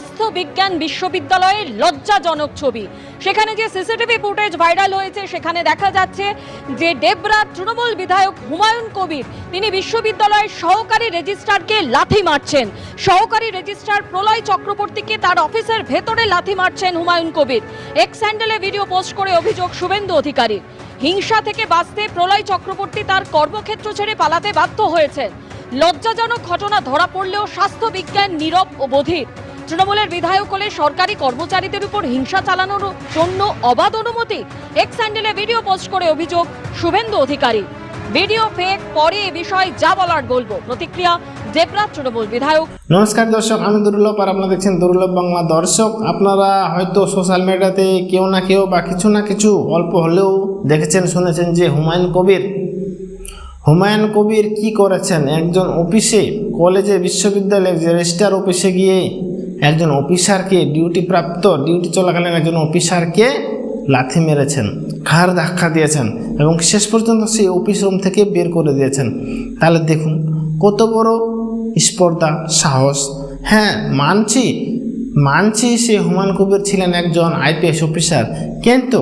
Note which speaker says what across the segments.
Speaker 1: স্বাস্থ্য বিজ্ঞান বিশ্ববিদ্যালয়ের লজ্জাজনক ছবি। সেখানে যে সিসিটিভি ফুটেজ ভাইরাল হয়েছে, সেখানে দেখা যাচ্ছে যে দেবরাত তৃণমূল বিধায়ক হুমায়ুন কবির, তিনি বিশ্ববিদ্যালয়ের সহকারী রেজিস্ট্রারকে লাথি মারছেন। সহকারী রেজিস্ট্রার প্রলয় চক্রবর্তীকে তার অফিসের ভেতরে লাথি মারছেন হুমায়ুন কবির। এক্স হ্যান্ডেলে ভিডিও পোস্ট করে অভিযোগ শুভেন্দু অধিকারী। হিংসা থেকে বাঁচতে প্রলয় চক্রবর্তী তার কর্মক্ষেত্র ছেড়ে পালাতে বাধ্য হয়েছেন। লজ্জাজনক ঘটনা ধরা পড়লেও স্বাস্থ্য বিজ্ঞান নীরব ও বধির। তৃণমূলের বিধায়ক হলে সরকারি কর্মচারীদের উপর হিংসা চালানোর জন্য অবাধ অনুমতি। এক্স স্যান্ডেলে ভিডিও পোস্ট করে অভিযোগ, শুভেন্দু অধিকারী। ভিডিও ফেক, পরে এ বিষয়ে যা বলার বলব। প্রতিক্রিয়া, দেবরাজ তৃণমূল বিধায়ক।
Speaker 2: নমস্কার দর্শক, আমি দুর্লভ আর আপনারা দেখছেন দুর্লভ বাংলা। দর্শক, আপনারা হয়তো সোশ্যাল মিডিয়াতে কেউ না কেউ বা কিছু না কিছু অল্প হলেও দেখেছেন, শুনেছেন যে হুমায়ুন কবির। হুমায়ুন কবির কি করেছেন? একজন অফিসে, কলেজে, বিশ্ববিদ্যালয়ে যে রেজিস্টার অফিসে গিয়ে একজন অফিসারকে ডিউটি প্রাপ্ত ডিউটি চলাকালীন একজন অফিসারকে লাথি মেরেছেন, ঘাড় ধাক্কা দিয়েছেন এবং শেষ পর্যন্ত সেই অফিস রুম থেকে বের করে দিয়েছেন। তাহলে দেখুন, কত বড় স্পর্ধা, সাহস। হ্যাঁ মানছি মানছি সে হুমায়ুন কবির ছিলেন একজন আইপিএস অফিসার, কিন্তু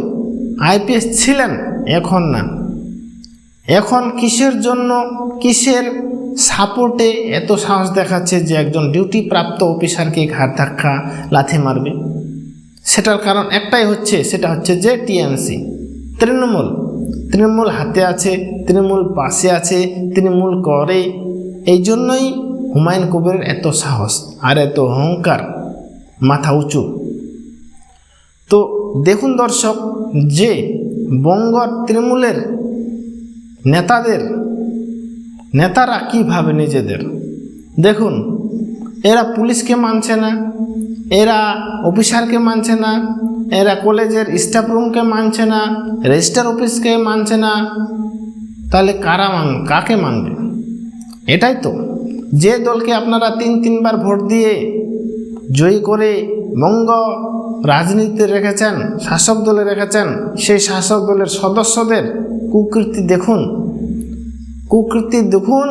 Speaker 2: আইপিএস ছিলেন এখন না। এখন কিসের জন্য, কিসের সাপোর্টে এত সাহস দেখাচ্ছে যে একজন ডিউটি প্রাপ্ত অফিসারকে ঘাট ধাক্কা, লাথি মারবে। সেটার কারণ একটাই হচ্ছে, সেটা হচ্ছে যে টিএমসি। তৃণমূল। তৃণমূল হাতে আছে, তৃণমূল পাশে আছে, তৃণমূল করে। এই জন্যই হুমায়ুন কবিরের এত সাহস আর এত অহংকার। মাথা উঁচু। তো দেখুন দর্শক, যে বঙ্গ তৃণমূলের নেতাদের নেতারা কি ভাবে নিজেদের? দেখুন, এরা পুলিশকে মানছে না, এরা অফিসারকে মানছে না, এরা কলেজের স্টাফ রুমকে মানছে না রেজিস্টার অফিসকে মানছে না। তাহলে কারা মান, কাকে মানবে? এটাই তো। যে দলকে আপনারা তিন, তিনবার ভোট দিয়ে জয়ী করে বঙ্গ রাজনীতিতে রেখেছেন, শাসক দলে রেখেছেন, সেই শাসক দলের সদস্যদের কুকৃতি দেখুন। কুকৃতি দেখুন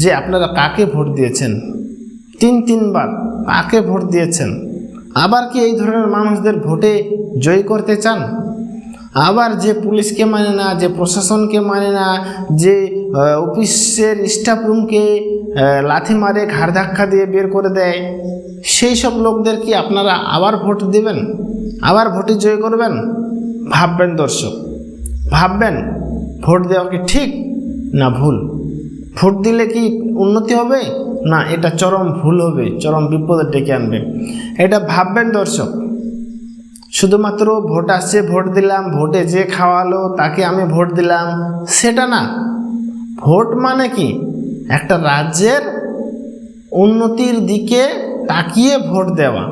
Speaker 2: যে আপনারা কাকে ভোট দিয়েছেন? তিন তিনবার কাকে ভোট দিয়েছেন? আবার কি এই ধরনের মানুষদের ভোটে জয়ী করতে চান? আবার যে পুলিশকে মানে না, যে প্রশাসনকে মানে না, যে অফিসের স্টাফ রুমকে লাথি মারে, ঘাড় ধাক্কা দিয়ে বের করে দেয়, সেই সব লোকদের কি আপনারা আবার ভোট দেবেন? আবার ভোটে জয় করবেন? ভাববেন দর্শক, ভাববেন, ভোট দেওয়া কি ঠিক? না ভুল? ভোট দিলে কি উন্নতি হবে? না, এটা চরম ভুল হবে, চরম বিপদে ডেকে আনবে। এটা ভাববেন দর্শক। শুধুমাত্র ভোট আসছে, ভোট দিলাম, ভোটে যে খাওয়ালো, তাকে আমি ভোট দিলাম, সেটা না। ভোট মানে কি? একটা রাজ্যের উন্নতির দিকে তাকিয়ে ভোট দেওয়া।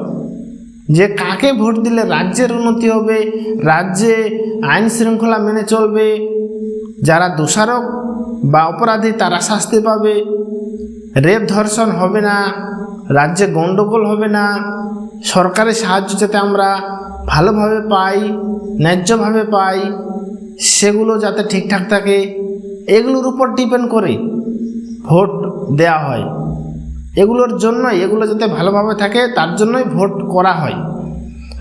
Speaker 2: যে কাকে ভোট দিলে রাজ্যের উন্নতি হবে, রাজ্যে আইন শৃঙ্খলা মেনে চলবে, যারা দোষারোপ বা অপরাধী তারা শাস্তি পাবে। রেপ ধর্ষণ হবে না, রাজ্যে গণ্ডগোল হবে না। সরকারের সাহায্য যাতে আমরা ভালোভাবে পাই, ন্যায্যভাবে পাই, সেগুলো যাতে ঠিকঠাক থাকে, এগুলোর উপর ডিপেন্ড করে ভোট দেয়া হয়। এগুলোর জন্যই, এগুলো যাতে ভালোভাবে থাকে, তার জন্যই ভোট করা হয়।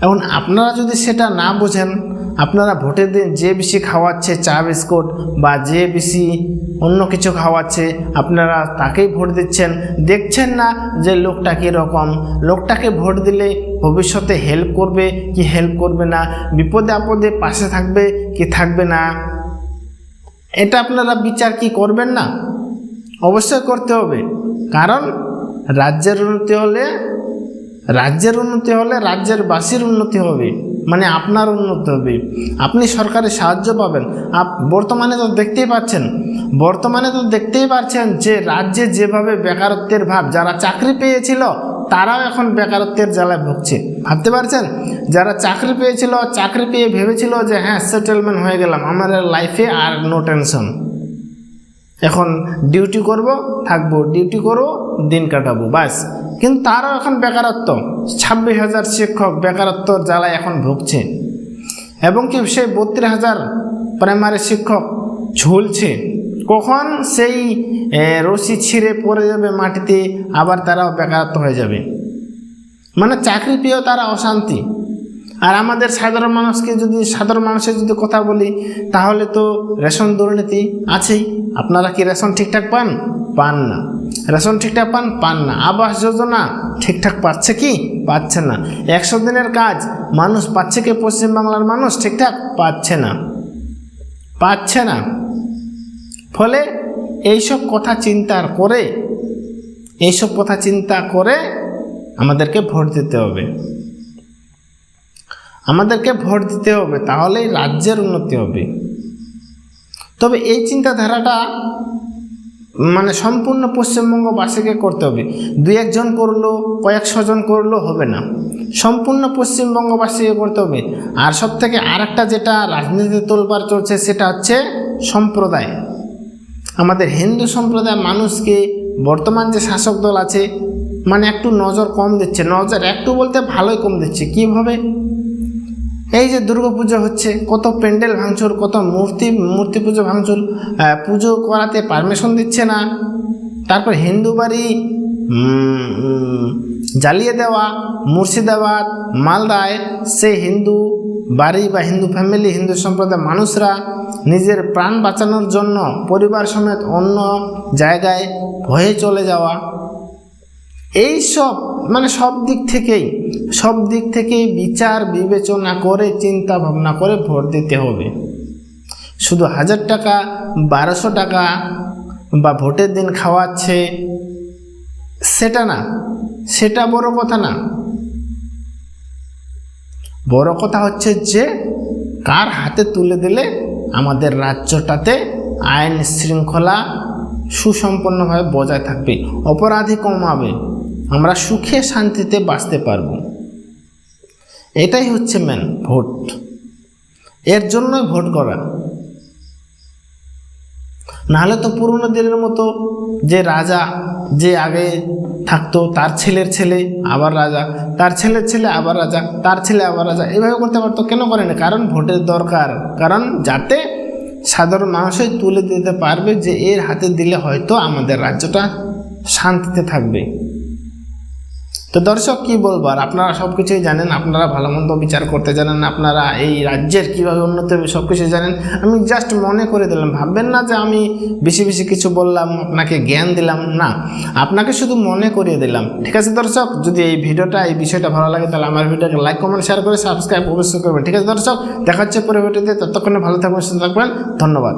Speaker 2: এখন আপনারা যদি সেটা না বোঝেন আপনারা ভোটের দিন যে বেশি খাওয়াচ্ছে, চা, বিস্কুট বা যে বেশি অন্য কিছু খাওয়াচ্ছে, আপনারা তাকেই ভোট দিচ্ছেন। দেখছেন না যে লোকটা কীরকম? লোকটাকে ভোট দিলে ভবিষ্যতে হেল্প করবে কি হেল্প করবে না? বিপদে আপদে পাশে থাকবে কি থাকবে না? এটা আপনারা বিচার কি করবেন না? অবশ্যই করতে হবে। কারণ রাজ্যের উন্নতি হলে, রাজ্যের উন্নতি হলে রাজ্যের বাসীর উন্নতি হবে। মানে আপনার উন্নতি হবে। আপনি সরকারের সাহায্য পাবেন। আপ, বর্তমানে তো দেখতেই পাচ্ছেন, বর্তমানে তো দেখতেই পাচ্ছেন যে রাজ্যে যেভাবে বেকারত্বের ভাব, যারা চাকরি পেয়েছিল, তারাও এখন বেকারত্বের জ্বালায় ভুগছে। ভাবতে পারছেন? যারা চাকরি পেয়েছিল, চাকরি পেয়ে ভেবেছিল যে হ্যাঁ সেটেলমেন্ট হয়ে গেলাম, আমার লাইফে আর নো টেনশন এখন ডিউটি করব, থাকব ডিউটি করব, দিন কাটাবো, বাস। কিন্তু তারও এখন বেকারত্ব। ছাব্বিশ হাজার শিক্ষক বেকারত্বর জ্বালায় এখন ভুগছে। এবং কি সেই বত্রিশ হাজার প্রাইমারি শিক্ষক ঝুলছে। কখন সেই রশি ছিঁড়ে পড়ে যাবে মাটিতে, আবার তারাও বেকারত্ব হয়ে যাবে। মানে চাকরি পেয়েও তারা অশান্তি। আর আমাদের সাধারণ মানুষকে যদি, সাধারণ মানুষের যদি কথা বলি, তাহলে তো রেশন দুর্নীতি আছেই। আপনারা কি রেশন ঠিকঠাক পান? পান না। রেশন ঠিকঠাক পান? পান না। আবাস যোজনা ঠিকঠাক পাচ্ছে কি? পাচ্ছে না। একশো দিনের কাজ, মানুষ পাচ্ছে কি? পশ্চিমবাংলার মানুষ ঠিকঠাক পাচ্ছে না। পাচ্ছে না। ফলে এইসব কথা চিন্তা করে, এইসব কথা চিন্তা করে আমাদেরকে ভোট দিতে হবে। আমাদেরকে ভোট দিতে হবে, তাহলেই রাজ্যের উন্নতি হবে। তবে এই চিন্তাধারাটা মানে সম্পূর্ণ পশ্চিমবঙ্গবাসীকে করতে হবে। দুই একজন করল কয়েকশো জন করল, হবে না। সম্পূর্ণ পশ্চিমবঙ্গবাসীকে করতে হবে। আর সব থেকে আরেকটা যেটা রাজনীতিতে তোলবার চলছে সেটা হচ্ছে সম্প্রদায়। আমাদের হিন্দু সম্প্রদায়ের মানুষকে বর্তমান যে শাসক দল আছে মানে একটু নজর কম দিচ্ছে। নজর একটু বলতে ভালোই কম দিচ্ছে। কীভাবে? এই যে দুর্গাপুজো হচ্ছে, কত প্যান্ডেল ভাঙচুর, কত মূর্তি মূর্তি পুজো ভাঙচুর পুজো করাতে পারমিশন দিচ্ছে না। তারপর হিন্দু বাড়ি জ্বালিয়ে দেওয়া, মুর্শিদাবাদ, মালদায় সেই হিন্দু বাড়ি বা হিন্দু ফ্যামিলি হিন্দু সম্প্রদায়ের মানুষরা নিজের প্রাণ বাঁচানোর জন্য, পরিবার সমেত অন্য জায়গায় ভয়ে চলে যাওয়া। এই সব মানে সব দিক থেকেই, সব দিক থেকেই বিচার, বিবেচনা করে, চিন্তা ভাবনা করে ভোট দিতে হবে। শুধু হাজার টাকা, বারোশো টাকা বা ভোটের দিন খাওয়াচ্ছে, সেটা না, সেটা বড় কথা না। বড় কথা হচ্ছে যে, কার হাতে তুলে দিলে আমাদের রাজ্যটাতে আইন শৃঙ্খলা সুসম্পন্নভাবে বজায় থাকবে, অপরাধী কমাবে। আমরা সুখে শান্তিতে বাঁচতে পারব। এটাই হচ্ছে মেন ভোট। এর জন্যই ভোট করা নাহলে তো পুরনো দিনের মতো যে রাজা যে আগে থাকতো, তার ছেলের ছেলে আবার রাজা, তার ছেলের ছেলে আবার রাজা, তার ছেলে আবার রাজা, এভাবে করতে পারতো কেন করে না কারণ ভোটের দরকার। কারণ যাতে সাধারণ মানুষই তুলে দিতে পারবে যে এর হাতে দিলে হয়তো আমাদের রাজ্যটা শান্তিতে থাকবে। তো দর্শক, কি বলব? আর আপনারা সব কিছুই জানেন, আপনারা ভালো মন্দ বিচার করতে জানেন, আপনারা এই রাজ্যের কীভাবে উন্নত হবে সব কিছু জানেন। আমি জাস্ট মনে করে দিলাম, ভাববেন না যে আমি বেশি বেশি কিছু বললাম, আপনাকে জ্ঞান দিলাম, না। আপনাকে শুধু মনে করিয়ে দিলাম, ঠিক আছে দর্শক? যদি এই ভিডিওটা, এই বিষয়টা ভালো লাগে, তাহলে আমার ভিডিওকে লাইক কমেন্ট শেয়ার করে সাবস্ক্রাইব অবশ্যই করবেন, ঠিক আছে দর্শক? দেখা হচ্ছে পরে ভিডিওতে ততক্ষণে ভালো থাকবেন, সুস্থ থাকবেন, ধন্যবাদ।